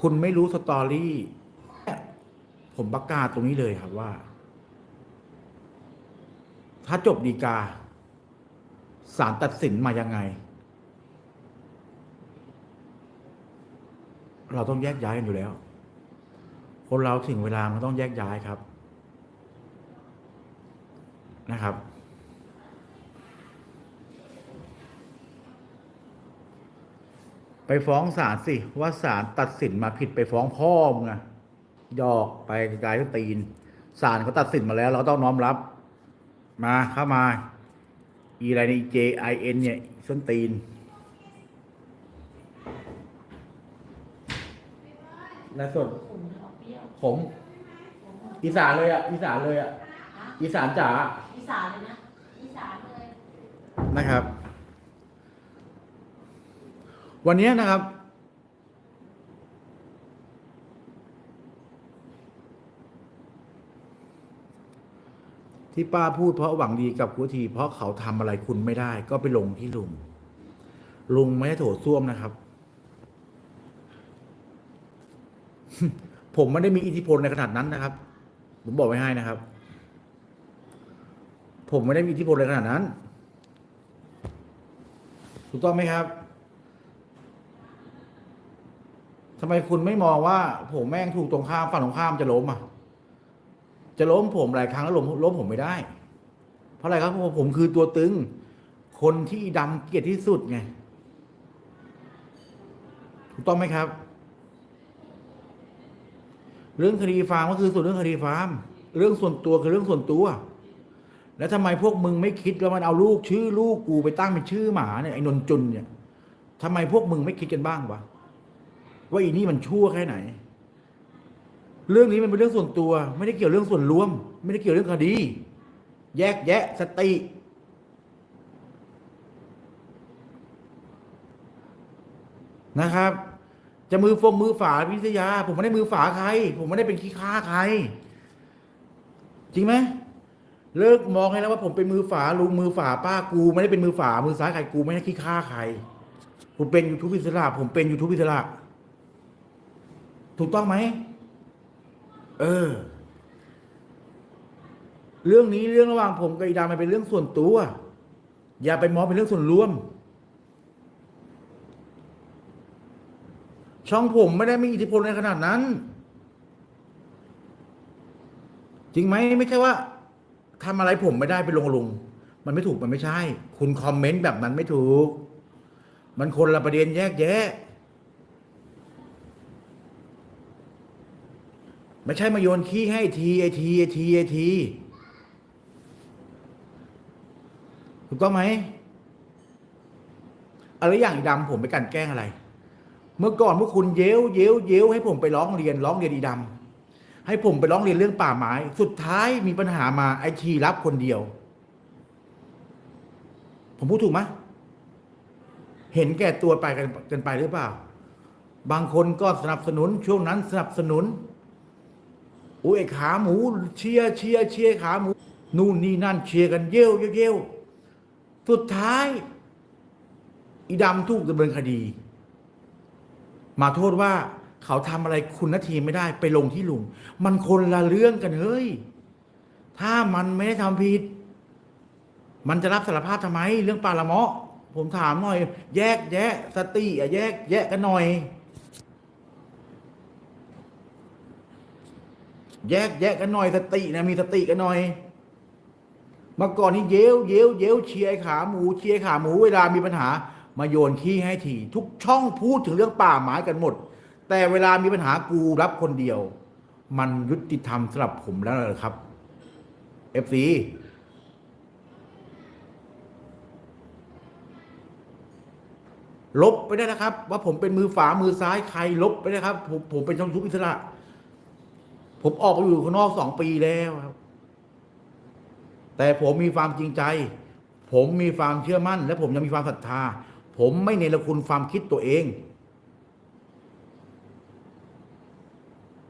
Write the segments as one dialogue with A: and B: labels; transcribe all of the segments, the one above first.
A: คุณไม่รู้สตอรี่ ผมประกาศตรงนี้เลยครับว่า ถ้าจบดีกาศาลตัดสินมายังไง เราต้องแยกย้ายกันอยู่แล้ว คนเราถึงเวลามันต้องแยกย้ายครับนะครับ ไปฟ้องศาลสิ ว่าศาลตัดสินมาผิดไปฟ้องพ่อมึงอะยอกไปกลายเป็นตีนศาลเขาตัดสินมาแล้ว เราก็ต้องน้อมรับ มาเข้ามา อีอะไรใน J I N เนี่ยส้นตีนและส่วน
B: ผมออกเปรี้ยว
A: ผมอีสานเลยอะ อีสานเลยอะ
B: ฮะ
A: อีสานจ๋า
B: อีสานเลยนะ อีสานเลย
A: นะครับ วันนี้นะครับ ที่ป้าพูดเพราะหวังดีกับกุที เพราะเขาทำอะไรคุณไม่ได้ ก็ไปลงที่ลุง ลุงไม่ได้โถส้วมนะครับ ผมไม่ได้มีอิทธิพลในขนาดนั้นนะครับ ผมบอกไว้ให้นะครับ ผมไม่ได้มีอิทธิพลในขนาดนั้นถูกต้องไหมครับ ทำไมคุณไม่มองว่า ผมแม่งถูกตรงข้ามฝั่งตรงข้ามจะล้มอะ จะล้มผมหลายครั้งแล้วล้มล้มผมไม่ได้ เพราะอะไรครับเพราะผมคือตัวตึง คนที่ดำเกลียดที่สุดไงถูกต้องไหมครับ เรื่องคดีฟาร์มก็คือส่วนเรื่องคดีฟาร์มเรื่องส่วนตัวคือเรื่องส่วนตัว แล้วทำไมพวกมึงไม่คิดแล้วมันเอาลูกชื่อลูกกูไปตั้งเป็นชื่อหมาเนี่ยไอ้นนจุนเนี่ยทำไมพวกมึงไม่คิดกันบ้างวะ ว่าอีนี่มันชั่วแค่ไหน เรื่องนี้มันเป็นเรื่องส่วนตัว ไม่ได้เกี่ยวเรื่องส่วนรวม ไม่ได้เกี่ยวเรื่องคดี แยกแยะสติ นะครับ จะมือฟงมือฝาพิทยา ผมไม่ได้มือฝาใคร ผมไม่ได้เป็นขี้ข้าใคร จริงไหมเลิกมองให้แล้วว่าผมเป็นมือฝาลุงมือฝาป้ากู ไม่ได้เป็นมือฝามือซ้ายใครกูไม่ได้ขี้ข้าใคร ผมเป็นยูทูบอิสระผมเป็นยูทูบอิสระ ถูกต้องไหม เออ เรื่องนี้เรื่องระหว่างผมกับอีดามันเป็นเรื่องส่วนตัว อย่าไปมองเป็นเรื่องส่วนรวม ช่องผมไม่ได้มีอิทธิพลในขนาดนั้น จริงไหมไม่ใช่ว่าทำอะไรผมไม่ได้ไปลงลุง มันไม่ถูกมันไม่ใช่ คุณคอมเมนต์แบบนั้นไม่ถูก มันคนละประเด็นแยกแยะ ไม่ใช่มาโยนขี้ให้ทีไอทีไอทีไอทีถูกต้องไหมอะไรอย่างอีดำผมไปกันแกล้งอะไร เมื่อก่อนพวกคุณเย้วเย้วเย้วให้ผมไปร้องเรียนร้องเรียนอีดำให้ผมไปร้องเรียนเรื่องป่าไม้ สุดท้ายมีปัญหามาไอทีรับคนเดียว ผมพูดถูกไหมเห็นแก่ตัวไปกันกันไปหรือเปล่า บางคนก็สนับสนุนช่วงนั้นสนับสนุน โอ้ยไอ้ขาหมูเชียร์เชียร์เชียร์ขาหมู นู่นนี่นั่นเชียร์กันเย้วเย้วเย้วสุดท้าย อีดำถูกดำเนินคดี มาโทษว่าเขาทำอะไรคุณนาทีไม่ได้ ไปลงที่ลุง มันคนละเรื่องกันเฮ้ย ถ้ามันไม่ได้ทำผิด มันจะรับสารภาพทำไม เรื่องปาละเมาะผมถามหน่อย แยกแยะสติอะแยก แยะกันหน่อย แยกแยะกันหน่อยสตินะมีสติกันหน่อยเมื่อก่อนนี้เย้วเย้วเย้วเชียร์ขาหมูเชียร์ขาหมูเวลามีปัญหา มาโยนขี้ให้ทีทุกช่องพูดถึงเรื่องป่าไม้กันหมด แต่เวลามีปัญหากูรับคนเดียว มันยุติธรรมสำหรับผมแล้วเหรอครับเอฟซีลบไปได้นะครับ ว่าผมเป็นมือฝามือซ้ายใครลบไปได้ครับ ผมผมเป็นช่องทุบอิสระ ผมออกไปอยู่ข้างนอกสองปีแล้วครับ แต่ผมมีความจริงใจ ผมมีความเชื่อมั่น และผมยังมีความศรัทธา ผมไม่เนรคุณความคิดตัวเอง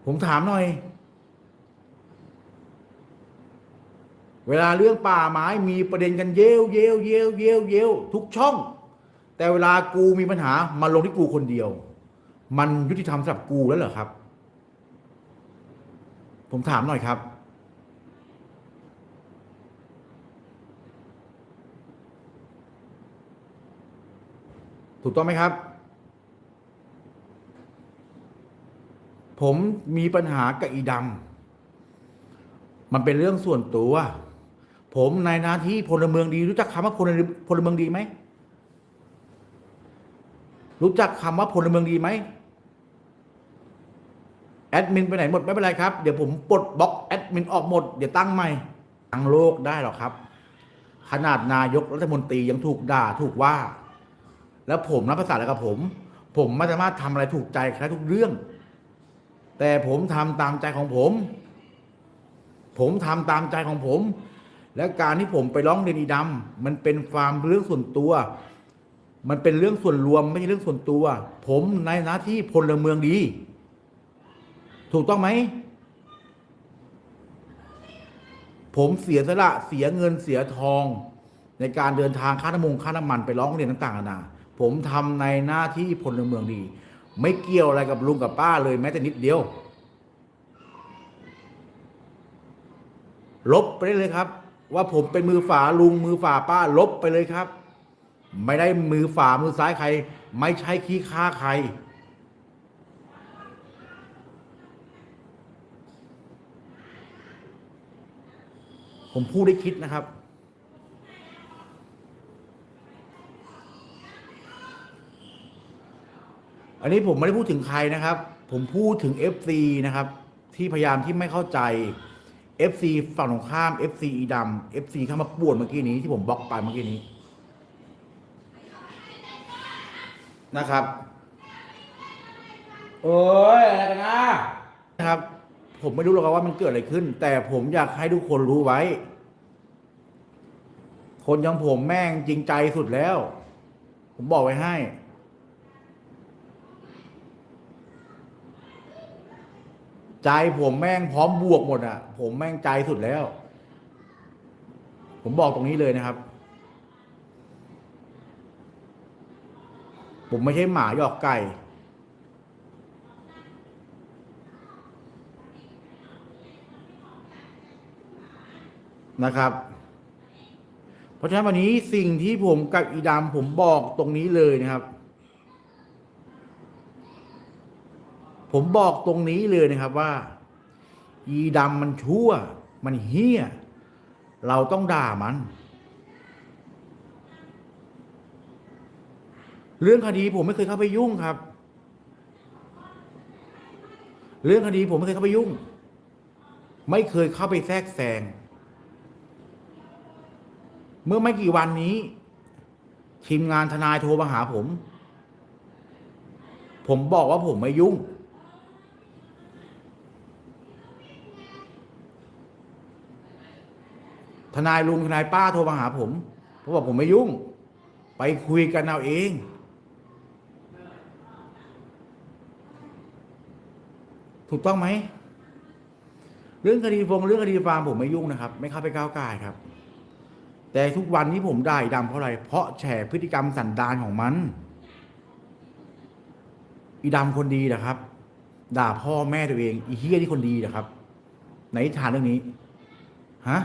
A: ผมถามหน่อย เวลาเรื่องป่าไม้มีประเด็นกันเย้วเย้วเย้วเย้วเย้วทุกช่อง แต่เวลากูมีปัญหามาลงที่กูคนเดียว มันยุติธรรมสำหรับกูแล้วเหรอครับ ผมถามหน่อยครับ ถูกต้องไหมครับ ผมมีปัญหากับอีดำมันเป็นเรื่องส่วนตัว ผมในหน้าที่พลเมืองดีรู้จักคำว่าพลพลเมืองดีไหม รู้จักคำว่าพลเมืองดีไหม แอดมินไปไหนหมดไม่เป็นไรครับ เดี๋ยวผมปลดบล็อกแอดมินออกหมด เดี๋ยวตั้งใหม่ทั้งโลกได้หรอครับ ขนาดนายกรัฐมนตรียังถูกด่าถูกว่า แล้วผมรับภาษาอะไรกับผม ผมไม่สามารถทำอะไรถูกใจใครทุกเรื่อง แต่ผมทำตามใจของผม ผมทำตามใจของผม และการที่ผมไปร้องเรียนอีดำมันเป็นความเรื่องส่วนตัว มันเป็นเรื่องส่วนรวมไม่ใช่เรื่องส่วนตัว ผมในหน้าที่พลเมืองดี ถูกต้องไหม ผมเสียสละเสียเงินเสียทอง ในการเดินทางค่าน้ำมงค่าน้ำมันไปร้องเรียนต่างๆนานาผมทำในหน้าที่พลเมืองดี ไม่เกี่ยวอะไรกับลุงกับป้าเลยแม้แต่นิดเดียว ลบไปเลยครับ ว่าผมเป็นมือฝาลุงมือฝาป้า ลบไปเลยครับ ไม่ได้มือฝามือซ้ายใคร ไม่ใช่ขี้ข้าใคร ผมพูดได้คิดนะครับ อันนี้ผมไม่ได้พูดถึงใครนะครับ ผมพูดถึง FC นะครับ ที่พยายามที่ไม่เข้าใจ FC ฝั่งตรงข้าม FC อีดำ FC เข้ามาป่วนเมื่อกี้นี้ที่ผมบล็อกไปเมื่อกี้นี้นะครับโอ้ยอะไรกันนะนะครับ ผมไม่รู้หรอกครับว่ามันเกิดอะไรขึ้น แต่ผมอยากให้ทุกคนรู้ไว้ คนอยังผมแม่งจริงใจสุดแล้ว ผมบอกไว้ให้ ใจผมแม่งพร้อมบวกหมดอะ ผมแม่งใจสุดแล้ว ผมบอกตรงนี้เลยนะครับ ผมไม่ใช่หมาหยอกไก่นะครับ เพราะฉะนั้นวันนี้สิ่งที่ผมกับอีดำผมบอกตรงนี้เลยนะครับ ผมบอกตรงนี้เลยนะครับว่า อีดำมันชั่ว มันเฮี้ย เราต้องด่ามัน เรื่องคดีผมไม่เคยเข้าไปยุ่งครับ เรื่องคดีผมไม่เคยเข้าไปยุ่ง ไม่เคยเข้าไปแทรกแซง เมื่อไม่กี่วันนี้ ทีมงานทนายโทรมาหาผม ผมบอกว่าผมไม่ยุ่ง ทนายลุงทนายป้าโทรมาหาผมผมบอกผมไม่ยุ่ง ไปคุยกันเอาเองถูกต้องไหม เรื่องคดีฟงเรื่องคดีฟาร์มผมไม่ยุ่งนะครับ ไม่เข้าไปก้าวไก่ายครับ แต่ทุกวันนี้ผมได้ดำเพราะอะไร เพราะแฉพฤติกรรมสันดานของมัน อีดำคนดีนะครับ ด่าพ่อแม่ตัวเอง อีเฮี้ยที่คนดีนะครับ ไหนฐานเรื่องนี้ฮะ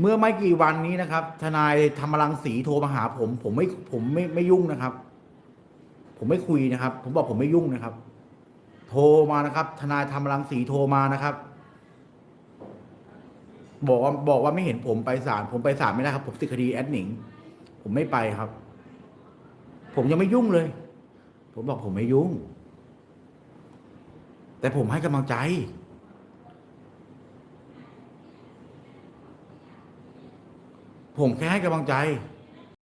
A: เมื่อไม่กี่วันนี้นะครับ ทนายธรรมรังสีโทรมาหาผม ผมไม่ผมไม่ไม่ยุ่งนะครับ ผมไม่คุยนะครับ ผมบอกผมไม่ยุ่งนะครับ โทรมานะครับ ทนายธรรมรังสีโทรมานะครับ บอกว่าบอกว่าไม่เห็นผมไปศาลผมไปศาลไม่ได้ครับ ผมติดคดีแอดหนิง ผมไม่ไปครับ ผมยังไม่ยุ่งเลย ผมบอกผมไม่ยุ่ง แต่ผมให้กำลังใจ ผมแค่ให้กำลังใจ